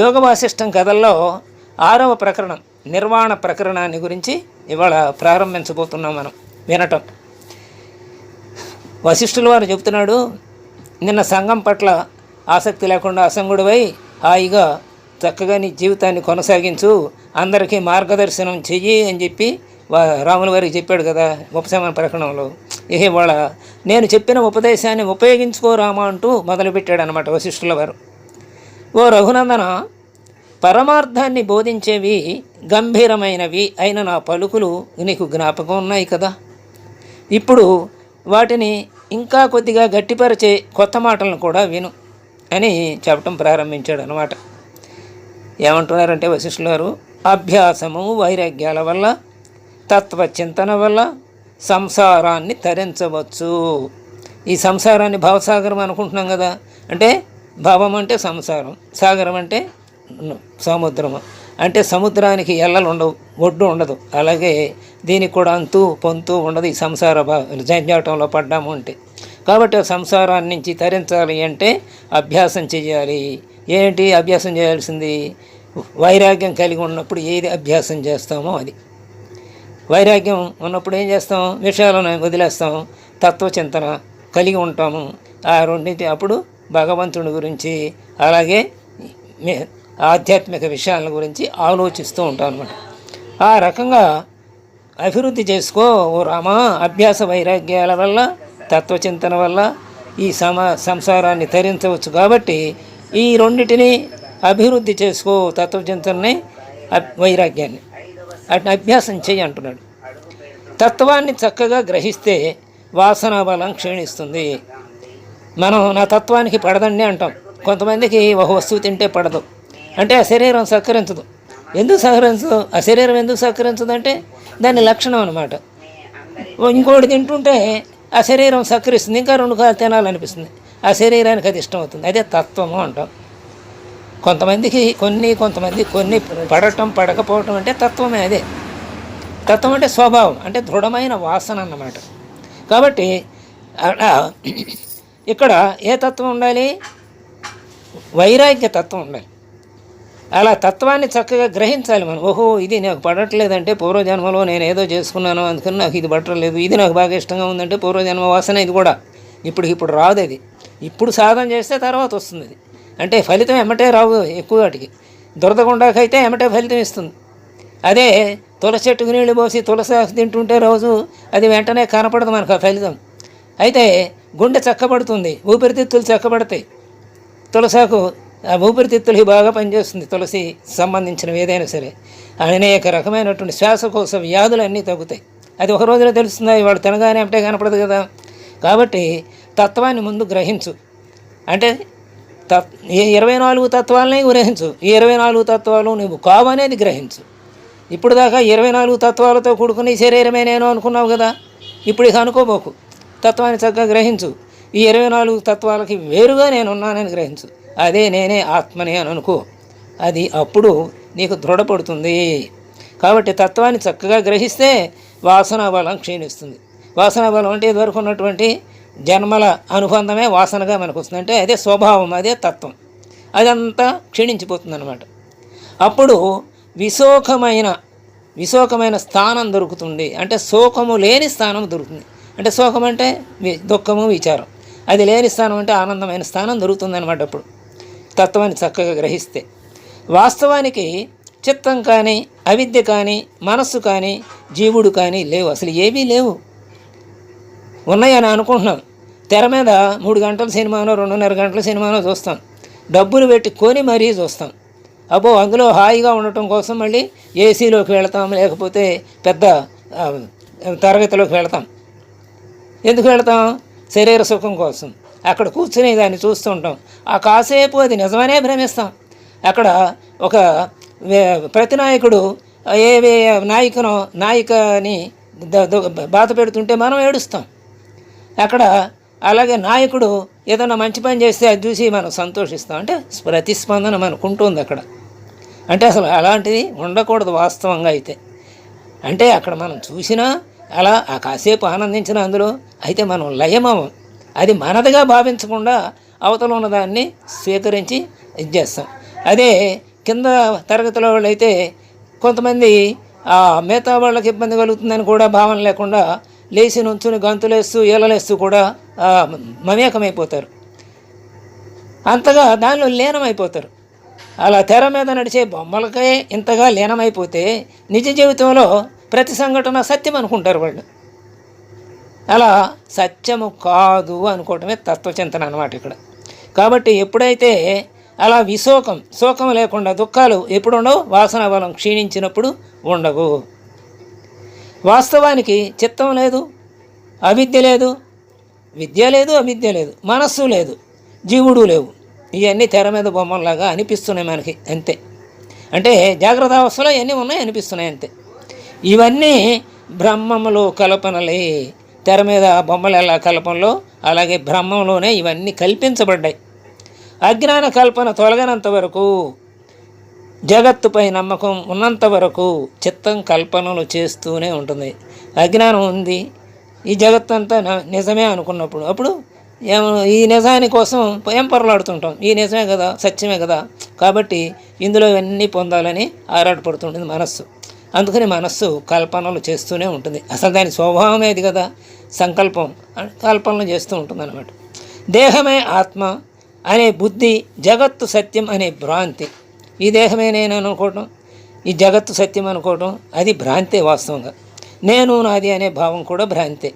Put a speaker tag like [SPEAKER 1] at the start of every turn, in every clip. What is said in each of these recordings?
[SPEAKER 1] యోగ వాసిష్టం కథల్లో ఆరవ ప్రకరణం నిర్వాణ ప్రకరణాన్ని గురించి ఇవాళ ప్రారంభించబోతున్నాం మనం వినటం. వశిష్ఠుల వారు చెప్తున్నాడు నిన్న సంఘం పట్ల ఆసక్తి లేకుండా అసంగుడివై హాయిగా చక్కగా నీ జీవితాన్ని కొనసాగించు అందరికీ మార్గదర్శనం చెయ్యి అని చెప్పి వా రాముల వారికి చెప్పాడు కదా ఉపశమన ప్రకరణంలో. ఇహ వాళ్ళ నేను చెప్పిన ఉపదేశాన్ని ఉపయోగించుకో రామా అంటూ మొదలుపెట్టాడు అనమాట వశిష్ఠుల వారు. ఓ రఘునందన పరమార్థాన్ని బోధించేవి గంభీరమైనవి అయిన నా పలుకులు నీకు జ్ఞాపకం ఉన్నాయి కదా. ఇప్పుడు వాటిని ఇంకా కొద్దిగా గట్టిపరిచే కొత్త మాటలను కూడా విను అని చెప్పటం ప్రారంభించాడు అనమాట ఏమంటున్నారంటే వశిష్ఠులు గారు అభ్యాసము వైరాగ్యాల వల్ల తత్వచింతన వల్ల సంసారాన్ని తరించవచ్చు. ఈ సంసారాన్ని భావసాగరం అనుకుంటున్నాం కదా. అంటే భవం అంటే సంసారం సాగరం అంటే సముద్రము. అంటే సముద్రానికి ఎల్లలు ఉండవు ఒడ్డు ఉండదు. అలాగే దీనికి కూడా అంతు పొంతు ఉండదు ఈ సంసార జంజాటంలో పడ్డాము అంటే. కాబట్టి సంసారాన్ని నుంచి తరించాలి అంటే అభ్యాసం చేయాలి ఏంటి అభ్యాసం చేయాల్సింది? వైరాగ్యం కలిగి ఉన్నప్పుడు ఏది అభ్యాసం చేస్తామో అది. వైరాగ్యం ఉన్నప్పుడు ఏం చేస్తాం? విషయాలను వదిలేస్తాం. తత్వచింతన కలిగి ఉంటాము. ఆ రెండింటి అప్పుడు భగవంతుని గురించి అలాగే ఆధ్యాత్మిక విషయాల గురించి ఆలోచిస్తూ ఉంటాం అనమాట ఆ రకంగా అభివృద్ధి చేసుకో ఓ రామ అభ్యాస వైరాగ్యాల వల్ల తత్వచింతన వల్ల ఈ సమ సంసారాన్ని తరించవచ్చు కాబట్టి ఈ రెండింటిని అభివృద్ధి చేసుకో తత్వచింతనని వైరాగ్యాన్ని. అటు అభ్యాసం చేయి అంటున్నాడు. తత్వాన్ని చక్కగా గ్రహిస్తే వాసన బలం క్షీణిస్తుంది. మనం నా తత్వానికి పడదండి అంటాం. కొంతమందికి ఒక వస్తువు తింటే పడదు. అంటే ఆ శరీరం సహకరించదు. ఎందుకు సహకరించదు? ఆ శరీరం ఎందుకు సహకరించదు అంటే దాని లక్షణం అనమాట ఇంకోటి తింటుంటే ఆ శరీరం సహకరిస్తుంది. ఇంకా రెండు కాలు తినాలనిపిస్తుంది. ఆ శరీరానికి అది ఇష్టం అవుతుంది అదే తత్వము అంటాం. కొంతమందికి కొన్ని కొంతమంది కొన్ని పడటం పడకపోవటం అంటే తత్వమే అదే. తత్వం అంటే స్వభావం అంటే దృఢమైన వాసన అన్నమాట. కాబట్టి ఇక్కడ ఏ తత్వం ఉండాలి? వైరాగ్య తత్వం ఉండాలి. అలా తత్వాన్ని చక్కగా గ్రహించాలి మనం. ఓహో ఇది నాకు పడట్లేదంటే పూర్వజన్మలో నేను ఏదో చేసుకున్నాను అందుకని నాకు ఇది పట్టలేదు ఇది నాకు బాగా ఇష్టంగా ఉందంటే పూర్వజన్మ వాసన ఇది కూడా. ఇప్పుడు ఇప్పుడు రాదు అది. ఇప్పుడు సాధన చేస్తే తర్వాత వస్తుంది అది. అంటే ఫలితం ఎమ్మటే రావు ఎక్కువ వాటికి. దురదగుండాకైతే ఎమ్మటే ఫలితం ఇస్తుంది. అదే తులసి చెట్టుకు నీళ్ళు పోసి తులసి తింటుంటే రోజు అది వెంటనే కనపడదు మనకు ఆ ఫలితం. అయితే గుండె చక్కబడుతుంది ఊపిరితిత్తులు చక్కబడతాయి. తులసాకు ఆ ఊపిరితిత్తులకి బాగా పనిచేస్తుంది తులసి సంబంధించినవి ఏదైనా సరే. అనేక రకమైనటువంటి శ్వాసకోశ వ్యాధులన్నీ తగ్గుతాయి. అది ఒక రోజులో తెలుస్తుంది వాడు తినగానే అంటే కనపడదు కదా? కాబట్టి తత్వాన్ని ముందు గ్రహించు. అంటే తత్ ఈ ఇరవై నాలుగు తత్వాలనే గ్రహించు. ఈ ఇరవై నాలుగు తత్వాలు నువ్వు కావనేది గ్రహించు. ఇప్పుడు దాకా ఇరవై నాలుగు తత్వాలతో కూడుకుని శరీరమే నేను అనుకున్నావు కదా? ఇప్పుడు ఇక అనుకోబోకు. తత్వాన్ని చక్కగా గ్రహించు. ఈ ఇరవై నాలుగు తత్వాలకి వేరుగా నేను ఉన్నానని గ్రహించు. అదే నేనే ఆత్మని అని అనుకో. అది అప్పుడు నీకు దృఢపడుతుంది. కాబట్టి తత్వాన్ని చక్కగా గ్రహిస్తే వాసన బలం క్షీణిస్తుంది. వాసన బలం అంటే ఇదివరకు ఉన్నటువంటి జన్మల అనుబంధమే వాసనగా మనకు వస్తుంది అంటే అదే స్వభావం అదే తత్వం. అదంతా క్షీణించిపోతుంది అనమాట అప్పుడు విశోకమైన విశోకమైన స్థానం దొరుకుతుంది. అంటే శోకము లేని స్థానం దొరుకుతుంది. అంటే శోకం అంటే వి- దుఃఖము విచారం. అది లేని స్థానం అంటే ఆనందమైన స్థానం దొరుకుతుందన్నమాట అప్పుడు. తత్వాన్ని చక్కగా గ్రహిస్తే. వాస్తవానికి చిత్తం కానీ అవిద్య కానీ మనస్సు కానీ జీవుడు కానీ లేవు. అసలు ఏవీ లేవు. ఉన్నాయని అనుకుంటున్నాం. తెర మీద మూడు గంటల సినిమానో రెండున్నర గంటల సినిమానో చూస్తాం. డబ్బులు పెట్టి కొని మరీ చూస్తాం. అబ్బో అందులో హాయిగా ఉండటం కోసం మళ్ళీ ఏసీలోకి వెళతాం లేకపోతే పెద్ద తరగతిలోకి వెళతాం. ఎందుకు వెళతాం? శరీర సుఖం కోసం. అక్కడ కూర్చుని దాన్ని చూస్తూ ఉంటాం ఆ కాసేపు అది నిజమనే భ్రమిస్తాం. అక్కడ ఒక ప్రతినాయకుడు ఏ నాయకునో నాయికని బాధ పెడుతుంటే మనం ఏడుస్తాం. అక్కడ అలాగే నాయకుడు ఏదైనా మంచి పని చేస్తే అది చూసి మనం సంతోషిస్తాం. అంటే ప్రతిస్పందన మనకు ఉంటుంది అక్కడ. అంటే అసలు అలాంటిది ఉండకూడదు వాస్తవంగా అయితే. అంటే అక్కడ మనం చూసినా అలా ఆ కాసేపు ఆనందించిన అందులో అయితే మనం లయమవం అది మనదిగా భావించకుండా అవతల ఉన్నదాన్ని స్వీకరించి ఇది చేస్తాం. అదే కింద తరగతిలో వాళ్ళు అయితే కొంతమంది ఆ మిగతా వాళ్ళకి ఇబ్బంది కలుగుతుందని కూడా భావన లేకుండా లేచి నుంచుని గంతులేస్తూ ఈలలేస్తూ కూడా మమేకమైపోతారు. అంతగా దానిలో లీనమైపోతారు. అలా తెర మీద నడిచే బొమ్మలకే ఇంతగా లీనమైపోతే నిజ జీవితంలో ప్రతి సంఘటన సత్యం అనుకుంటారు వాళ్ళు. అలా సత్యము కాదు అనుకోవటమే తత్వచింతన అనమాట ఇక్కడ. కాబట్టి ఎప్పుడైతే అలా విశోకం శోకం లేకుండా దుఃఖాలు ఎప్పుడు ఉండవు వాసన బలం క్షీణించినప్పుడు ఉండవు. వాస్తవానికి చిత్తం లేదు అవిద్య లేదు విద్య లేదు అవిద్య లేదు మనస్సు లేదు జీవుడు లేవు. ఇవన్నీ తెర మీద బొమ్మల్లాగా అనిపిస్తున్నాయి మనకి అంతే. అంటే జాగ్రత్త అవస్థలో ఇవన్నీ ఉన్నాయి అనిపిస్తున్నాయి అంతే. ఇవన్నీ బ్రహ్మములో కల్పనలే. తెర మీద బొమ్మలు ఎలా కల్పనలో అలాగే బ్రహ్మంలోనే ఇవన్నీ కల్పించబడ్డాయి. అజ్ఞాన కల్పన తొలగనంత వరకు జగత్తుపై నమ్మకం ఉన్నంత వరకు చిత్తం కల్పనలు చేస్తూనే ఉంటుంది. అజ్ఞానం ఉంది. ఈ జగత్తంతా న- నిజమే అనుకున్నప్పుడు. అప్పుడు ఏమో ఈ నిజాని కోసం ఏం పొరలాడుతుంటాం? ఈ నిజమే కదా సత్యమే కదా. కాబట్టి ఇందులో ఇవన్నీ పొందాలని ఆరాటపడుతుంటుంది మనస్సు. అందుకని మనస్సు కల్పనలు చేస్తూనే ఉంటుంది. అసలు దాని స్వభావమే ఇది కదా? సంకల్పం. కల్పనలు చేస్తూ ఉంటుంది అనమాట దేహమే ఆత్మ అనే బుద్ధి జగత్తు సత్యం అనే భ్రాంతి. ఈ దేహమే నేను అనుకోవటం ఈ జగత్తు సత్యం అనుకోవటం అది భ్రాంతే వాస్తవంగా. నేను నాది అనే భావం కూడా భ్రాంతే.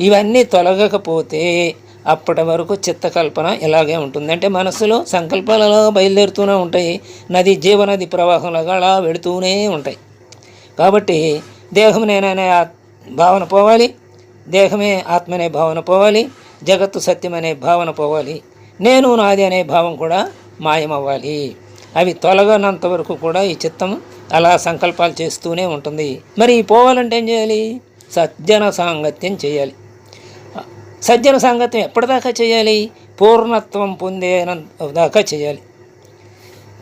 [SPEAKER 1] ఇవన్నీ తొలగకపోతే అప్పటి వరకు చిత్తకల్పన ఇలాగే ఉంటుంది. అంటే మనసులో సంకల్పాలలో బయలుదేరుతూనే ఉంటాయి. నది జీవనది ప్రవాహంలాగా అలా వెళుతూనే ఉంటాయి. కాబట్టి దేహం నేననే భావన పోవాలి దేహమే ఆత్మనే భావన పోవాలి జగత్తు సత్యమనే భావన పోవాలి నేను నాది అనే భావం కూడా మాయమవ్వాలి. అవి తొలగనంత వరకు కూడా ఈ చిత్తం అలా సంకల్పాలు చేస్తూనే ఉంటుంది. మరి పోవాలంటే ఏం చేయాలి? సజ్జన సాంగత్యం చేయాలి. సజ్జన సాంగత్యం ఎప్పటిదాకా చేయాలి? పూర్ణత్వం పొందేనంత దాకా చేయాలి.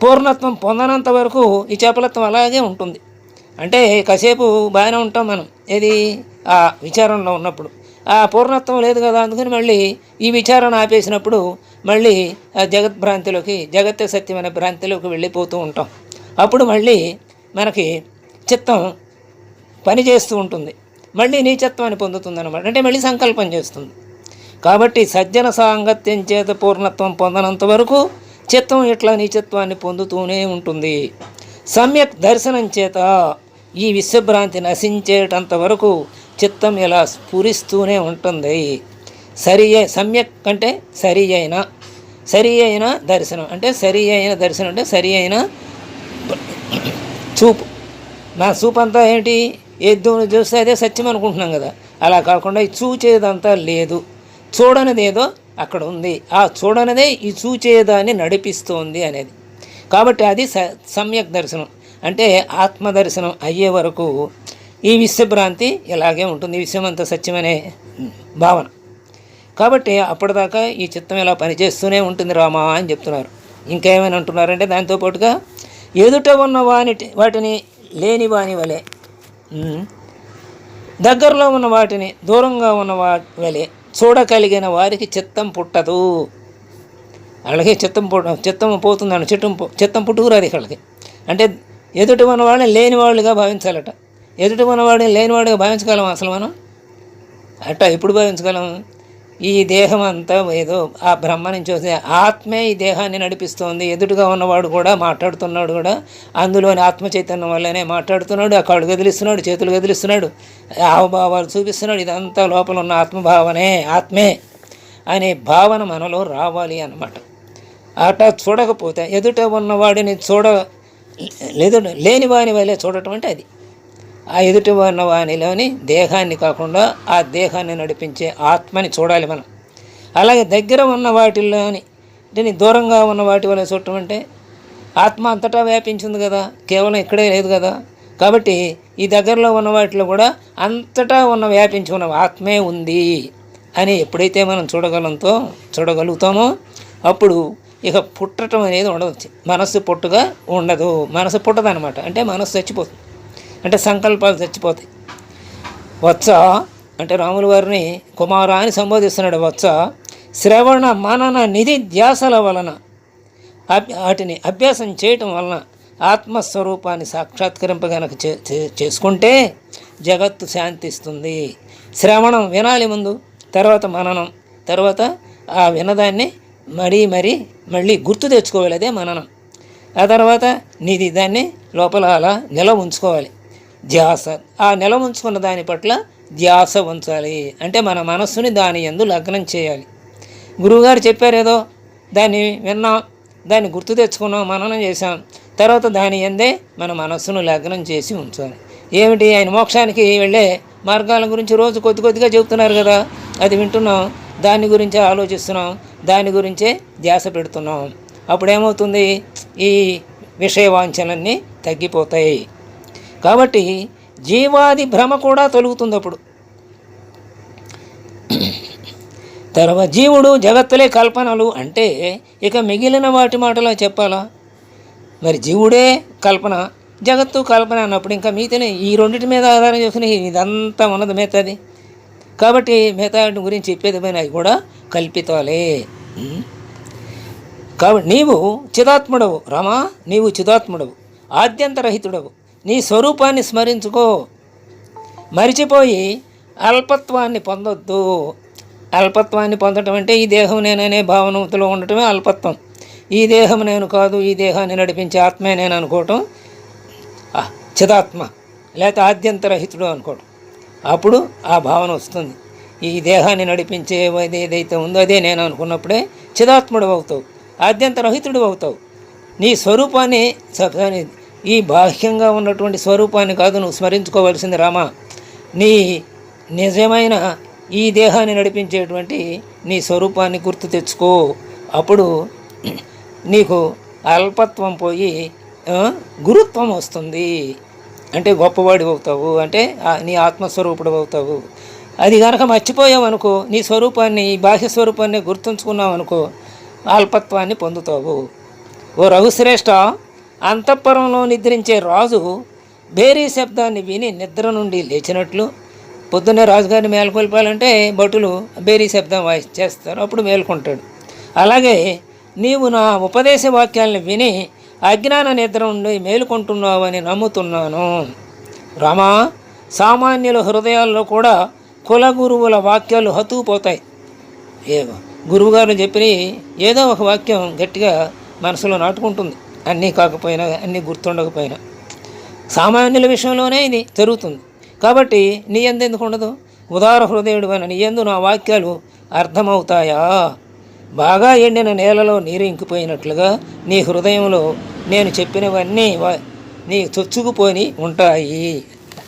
[SPEAKER 1] పూర్ణత్వం పొందనంత వరకు ఈ చేపలత్వం అలాగే ఉంటుంది. అంటే కాసేపు బాగానే ఉంటాం మనం. ఏది? ఆ విచారణలో ఉన్నప్పుడు. ఆ పూర్ణత్వం లేదు కదా అందుకని మళ్ళీ ఈ విచారణ ఆపేసినప్పుడు మళ్ళీ ఆ జగత్ భ్రాంతిలోకి జగత్తే సత్యం భ్రాంతిలోకి వెళ్ళిపోతూ ఉంటాం. అప్పుడు మళ్ళీ మనకి చిత్తం పని చేస్తూ ఉంటుంది. మళ్ళీ నీచత్వాన్ని పొందుతుంది అనమాట అంటే మళ్ళీ సంకల్పం చేస్తుంది. కాబట్టి సజ్జన సాంగత్యం చేత పూర్ణత్వం పొందనంత వరకు చిత్తం ఇట్లా నీచత్వాన్ని పొందుతూనే ఉంటుంది. సమ్యక్ దర్శనం చేత ఈ విశ్వభ్రాంతి నశించేటంత వరకు చిత్తం ఇలా స్ఫురిస్తూనే ఉంటుంది. సరి సమ్యక్ అంటే సరి అయిన సరి అయిన దర్శనం. అంటే సరి అయిన దర్శనం అంటే సరి అయిన చూపు. నా చూపు అంతా ఏంటి ఎద్దును చూస్తే అదే సత్యం అనుకుంటున్నాం కదా. అలా కాకుండా ఈ చూచేదంతా లేదు. చూడనిదేదో అక్కడ ఉంది. ఆ చూడనిదే ఈ చూచేదాన్ని నడిపిస్తోంది అనేది. కాబట్టి అది స సమ్యక్ దర్శనం. అంటే ఆత్మదర్శనం అయ్యే వరకు ఈ విశ్వభ్రాంతి ఇలాగే ఉంటుంది. ఈ అంత సత్యమనే భావన. కాబట్టి అప్పటిదాకా ఈ చిత్తం ఇలా పనిచేస్తూనే ఉంటుంది రామా అని చెప్తున్నారు. ఇంకేమైనా అంటున్నారంటే దాంతోపాటుగా ఎదుట ఉన్న వాని వాటిని లేని వాని వలె దగ్గరలో ఉన్న వాటిని దూరంగా ఉన్న వాటి వలె చూడగలిగిన వారికి చిత్తం పుట్టదు. అలాగే చిత్తం పుట్ట చిత్తం పోతుందని చిత్తం పో- చిత్తం పుట్టుకురాదు ఇక్కడికి. అంటే ఎదుటి ఉన్న వాళ్ళని లేని వాళ్ళుగా భావించాలట. ఎదుటి ఉన్న వాడిని లేనివాడిగా భావించగలం అసలు మనం? అట్ట ఎప్పుడు భావించగలం? ఈ దేహం అంతా ఏదో ఆ బ్రహ్మ నుంచి వస్తే ఆత్మే ఈ దేహాన్ని నడిపిస్తోంది. ఎదుటిగా ఉన్నవాడు కూడా మాట్లాడుతున్నాడు కూడా. అందులోని ఆత్మ చైతన్యం వల్లనే మాట్లాడుతున్నాడు. ఆ కాళ్ళు కదిలిస్తున్నాడు చేతులు కదిలిస్తున్నాడు. హావభావాలు చూపిస్తున్నాడు. ఇదంతా లోపల ఉన్న ఆత్మభావనే ఆత్మే అనే భావన మనలో రావాలి అన్నమాట. అట చూడకపోతే ఎదుట ఉన్నవాడిని చూడ లేదు లేని వాని వల్లే చూడటం అంటే అది. ఆ ఎదుట ఉన్న వానిలోని దేహాన్ని కాకుండా ఆ దేహాన్ని నడిపించే ఆత్మని చూడాలి మనం. అలాగే దగ్గర ఉన్న వాటిల్లోని దీని దూరంగా ఉన్న వాటి వల్ల చూడటం అంటే ఆత్మ అంతటా వ్యాపించింది కదా కేవలం ఇక్కడే లేదు కదా. కాబట్టి ఈ దగ్గరలో ఉన్న వాటిలో కూడా అంతటా ఉన్న వ్యాపించి ఉన్న ఆత్మే ఉంది అని ఎప్పుడైతే మనం చూడగలంతో చూడగలుగుతామో అప్పుడు ఇక పుట్టడం అనేది ఉండదు. మనస్సు పుట్టుగా ఉండదు. మనసు పుట్టదనమాట అంటే మనస్సు చచ్చిపోతుంది. అంటే సంకల్పాలు చచ్చిపోతాయి. వత్స అంటే రాముల వారిని కుమార అని సంబోధిస్తున్నాడు వత్స. శ్రవణ మనన నిధి ధ్యాసల వలన వాటిని అభ్యాసం చేయటం వలన ఆత్మస్వరూపాన్ని సాక్షాత్కరింపగనక చే చే- చేసుకుంటే జగత్తు శాంతిస్తుంది. శ్రవణం వినాలి ముందు తర్వాత మననం తర్వాత ఆ వినదాన్ని మరీ మరీ మళ్ళీ గుర్తు తెచ్చుకోవాలి అదే మననం. ఆ తర్వాత నీది దాన్ని లోపల అలా నిలవ ఉంచుకోవాలి. ధ్యాస. ఆ నిలవ ఉంచుకున్న దాని పట్ల ధ్యాస ఉంచాలి. అంటే మన మనస్సుని దాని ఎందు లగ్నం చేయాలి. గురువుగారు చెప్పారు ఏదో దాన్ని విన్నాం దాన్ని గుర్తు తెచ్చుకున్నాం మననం చేసాం తర్వాత దాని ఎందే మన మనస్సును లగ్నం చేసి ఉంచాలి. ఏమిటి? ఆయన మోక్షానికి వెళ్ళే మార్గాల గురించి రోజు కొద్ది కొద్దిగా చెబుతున్నారు కదా. అది వింటున్నాం దాని గురించి ఆలోచిస్తున్నాం. దాని గురించే ధ్యాస పెడుతున్నాం. అప్పుడు ఏమవుతుంది ఈ విషయ వాంఛనలన్నీ తగ్గిపోతాయి. కాబట్టి జీవాది భ్రమ కూడా తొలుగుతుంది అప్పుడు. తర్వాత జీవుడు జగత్తులే కల్పనలు అంటే ఇక మిగిలిన వాటి మాటలో చెప్పాలా? మరి జీవుడే కల్పన జగత్తు కల్పన అన్నప్పుడు ఇంకా మిగతా ఈ రెండింటి మీద ఆధారం చేసుకుని ఇదంతా ఉన్నది మిగతాది కాబట్టి మిగతా గురించి చెప్పేది కూడా కల్పితాలే. కాబట్టి నీవు చిదాత్ముడవు రమా నీవు చిదాత్ముడవు ఆద్యంతరహితుడవు. నీ స్వరూపాన్ని స్మరించుకో. మరిచిపోయి అల్పత్వాన్ని పొందొద్దు. అల్పత్వాన్ని పొందటం అంటే ఈ దేహం నేననే భావనతో ఉండటమే అల్పత్వం. ఈ దేహం నేను కాదు ఈ దేహాన్ని నడిపించే ఆత్మే నేను అనుకోవటం ఆ, చిదాత్మ లేకపోతే ఆద్యంతరహితుడు అనుకోవటం. అప్పుడు ఆ భావన వస్తుంది. ఈ దేహాన్ని నడిపించే ఏదైతే ఉందో అదే నేను అనుకున్నప్పుడే చిదాత్ముడు అవుతావు ఆద్యంతరహితుడు అవుతావు. నీ స్వరూపాన్ని ఈ బాహ్యంగా ఉన్నటువంటి స్వరూపాన్ని కాదు నువ్వు స్మరించుకోవాల్సింది రామా. నీ నిజమైన ఈ దేహాన్ని నడిపించేటువంటి నీ స్వరూపాన్ని గుర్తు తెచ్చుకో. అప్పుడు నీకు అల్పత్వం పోయి గురుత్వం వస్తుంది. అంటే గొప్పవాడి అవుతావు అంటే నీ ఆత్మస్వరూపుడు అవుతావు. అది కనుక మర్చిపోయావు అనుకో నీ స్వరూపాన్ని ఈ బాహ్య స్వరూపాన్ని గుర్తుంచుకున్నావు అనుకో అల్పత్వాన్ని పొందుతావు. ఓ రఘుశ్రేష్ఠ అంతఃపురంలో నిద్రించే రాజు భేరీ శబ్దాన్ని విని నిద్ర నుండి లేచినట్లు పొద్దున్నే రాజుగారిని మేలుకొల్పాలంటే భటులు భేరీ శబ్దం వాయి చేస్తారు అప్పుడు మేల్కొంటాడు. అలాగే నీవు నా ఉపదేశ వాక్యాలను విని అజ్ఞాన నిద్ర నుండి మేలుకుంటున్నావని నమ్ముతున్నాను. రామా సామాన్యుల హృదయాల్లో కూడా కుల గురువుల వాక్యాలు హతుకుపోతాయి ఏ గురువుగారు చెప్పిన ఏదో ఒక వాక్యం గట్టిగా మనసులో నాటుకుంటుంది. అన్నీ కాకపోయినా అన్నీ గుర్తుండకపోయినా. సామాన్యుల విషయంలోనే ఇది జరుగుతుంది. కాబట్టి నీ ఎందుకు ఉండదు? ఉదార హృదయుడు అని నీ ఎందు నా వాక్యాలు అర్థమవుతాయా? బాగా ఎండిన నేలలో నీరు ఇంకిపోయినట్లుగా నీ హృదయంలో నేను చెప్పినవన్నీ వా- నీ చొచ్చుకుపోయి ఉంటాయి.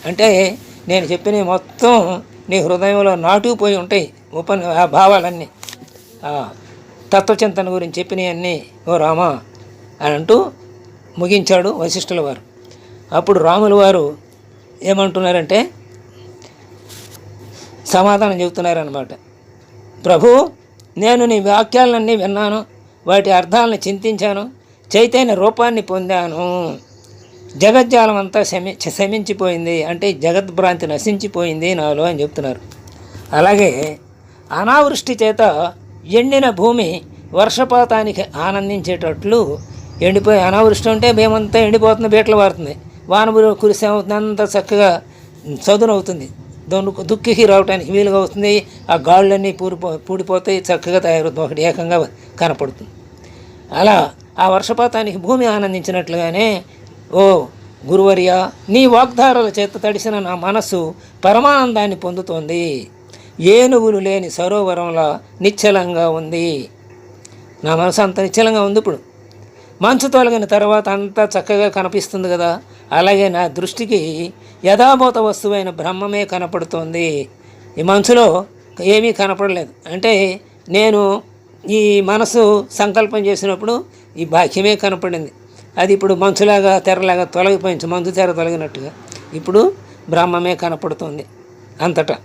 [SPEAKER 1] అంటే నేను చెప్పినవి మొత్తం నీ హృదయంలో నాటుకుపోయి ఉంటాయి. ఉప ఆ భావాలన్నీ. తత్వచింతన గురించి చెప్పినవన్నీ ఓ రామా అని అంటూ ముగించాడు వశిష్ఠుల వారు. అప్పుడు రాముల వారు ఏమంటున్నారంటే సమాధానం చెబుతున్నారనమాట ప్రభు నేను నీ వాక్యాలన్నీ విన్నాను వాటి అర్థాలను చింతించాను చైతన్య రూపాన్ని పొందాను. జగజ్జాలం అంతా శమి శమించిపోయింది. అంటే జగద్భ్రాంతి నశించిపోయింది నాలో అని చెప్తున్నారు. అలాగే అనావృష్టి చేత ఎండిన భూమి వర్షపాతానికి ఆనందించేటట్లు ఎండిపోయి అనావృష్టి ఉంటే మేమంతా ఎండిపోతుంది బీటలు పారుతుంది వాన కురిసేమవుతుంది అంతా చక్కగా చదునవుతుంది. దొన్ను దుక్కికి రావడానికి వీలుగా అవుతుంది. ఆ గాళ్ళన్నీ పూరిపో పూడిపోతాయి చక్కగా తయారవుతుంది. ఒకటి ఏకంగా కనపడుతుంది. అలా ఆ వర్షపాతానికి భూమి ఆనందించినట్లుగానే ఓ గురువర్య నీ వాగ్దారుల చేత తడిసిన నా మనస్సు పరమానందాన్ని పొందుతోంది. ఏనుగులు లేని సరోవరంలా నిశ్చలంగా ఉంది. నా మనసు అంత నిశ్చలంగా ఉంది ఇప్పుడు. మంచు తొలగిన తర్వాత అంతా చక్కగా కనిపిస్తుంది కదా. అలాగే నా దృష్టికి యథాభూత వస్తువైన బ్రహ్మమే కనపడుతోంది. ఈ మనసులో ఏమీ కనపడలేదు. అంటే నేను ఈ మనసు సంకల్పం చేసినప్పుడు ఈ బాహ్యమే కనపడింది. అది ఇప్పుడు మంచులాగా తెరలాగా తొలగిపోయింది. మంచు తెర తొలగినట్టుగా. ఇప్పుడు బ్రహ్మమే కనపడుతుంది అంతటా.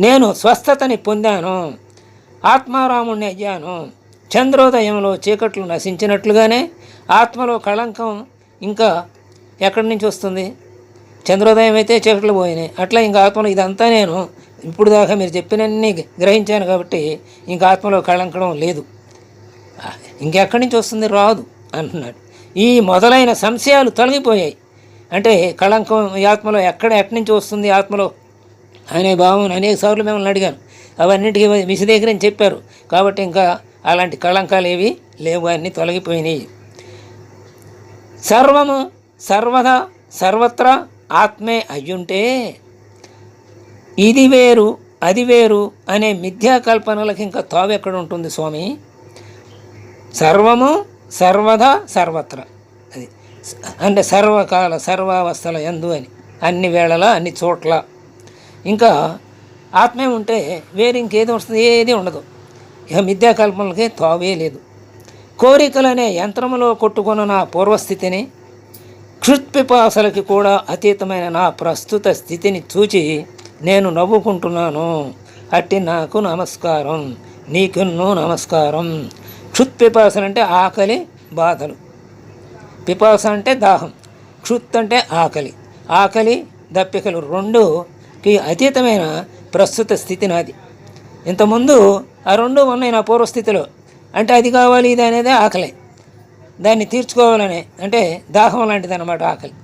[SPEAKER 1] నేను స్వస్థతని పొందాను. ఆత్మారాముణ్ణి అయ్యాను. చంద్రోదయంలో చీకట్లు నశించినట్లుగానే ఆత్మలో కళంకం ఇంకా ఎక్కడి నుంచి వస్తుంది? చంద్రోదయం అయితే చీకట్లు పోయినాయి. అట్లా ఇంకా ఆత్మలో ఇదంతా నేను. ఇప్పుడు దాకా మీరు చెప్పినన్ని గ్రహించాను కాబట్టి ఇంకా ఆత్మలో కళంకడం లేదు. ఇంకెక్కడి నుంచి వస్తుంది? రాదు అంటున్నాడు. ఈ మొదలైన సంశయాలు తొలగిపోయాయి. అంటే కళంకం ఈ ఆత్మలో ఎక్కడ ఎక్కడి నుంచి వస్తుంది ఆత్మలో? అనే భావం అనేక సార్లు మిమ్మల్ని అడిగాను. అవన్నిటికీ విశదీకరించి చెప్పారు. కాబట్టి ఇంకా అలాంటి కళంకాలు ఏవి లేవు. అన్నీ తొలగిపోయినాయి. సర్వము సర్వదా సర్వత్రా ఆత్మే అయ్యుంటే ఇది వేరు అది వేరు అనే మిథ్యా కల్పనలకు ఇంకా తావెక్కడ ఉంటుంది స్వామి? సర్వము సర్వదా సర్వత్ర. అది. అంటే సర్వకాల సర్వావస్థల ఎందు అని. అన్ని వేళల అన్ని చోట్ల. ఇంకా ఆత్మే ఉంటే వేరే ఇంకేది వస్తుంది ఏది ఉండదు. ఇక మిథ్యాకల్పనలకి తావే లేదు. కోరికలనే యంత్రములో కొట్టుకున్న నా పూర్వస్థితిని. క్షుత్పిపాసలకి కూడా అతీతమైన నా ప్రస్తుత స్థితిని చూచి నేను నవ్వుకుంటున్నాను. అట్టి నాకు నమస్కారం. నీకున్ను నమస్కారం. క్షుత్పిపాసలు అంటే ఆకలి బాధలు. పిపాస అంటే దాహం. క్షుత్ అంటే ఆకలి. ఆకలి దప్పికలు రెండుకి అతీతమైన ప్రస్తుత స్థితి నాది. ఇంతకుముందు ఆ రెండు ఉన్నాయి నా పూర్వస్థితిలో. అంటే అది కావాలి ఇది అనేది ఆకలి. దాన్ని తీర్చుకోవాలనే అంటే దాహం లాంటిది అనమాట ఆకలి.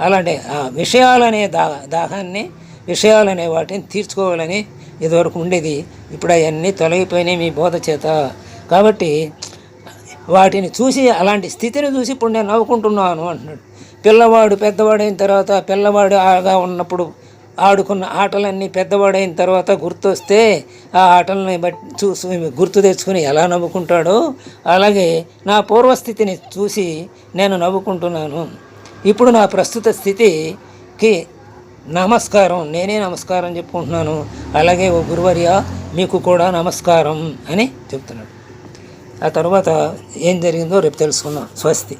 [SPEAKER 1] అలాంటి ఆ విషయాలనే దా దాహాన్ని విషయాలనే వాటిని తీర్చుకోవాలని ఇదివరకు ఉండేది. ఇప్పుడు అవన్నీ తొలగిపోయినాయి మీ బోధ చేత కాబట్టి వాటిని చూసి అలాంటి స్థితిని చూసి ఇప్పుడు నేను నవ్వుకుంటున్నాను అంటున్నాడు. పిల్లవాడు పెద్దవాడైన తర్వాత పిల్లవాడు ఆగా ఉన్నప్పుడు ఆడుకున్న ఆటలన్నీ పెద్దవాడైన తర్వాత గుర్తొస్తే ఆ ఆటలని బట్టి చూసి గుర్తు తెచ్చుకుని ఎలా నవ్వుకుంటాడో అలాగే నా పూర్వస్థితిని చూసి నేను నవ్వుకుంటున్నాను. ఇప్పుడు నా ప్రస్తుత స్థితికి నమస్కారం నేనే నమస్కారం చెప్పుకుంటున్నాను. అలాగే ఓ గురువర్య మీకు కూడా నమస్కారం అని చెప్తున్నాడు. ఆ తర్వాత ఏం జరిగిందో రేపు తెలుసుకుందాం. స్వస్తి.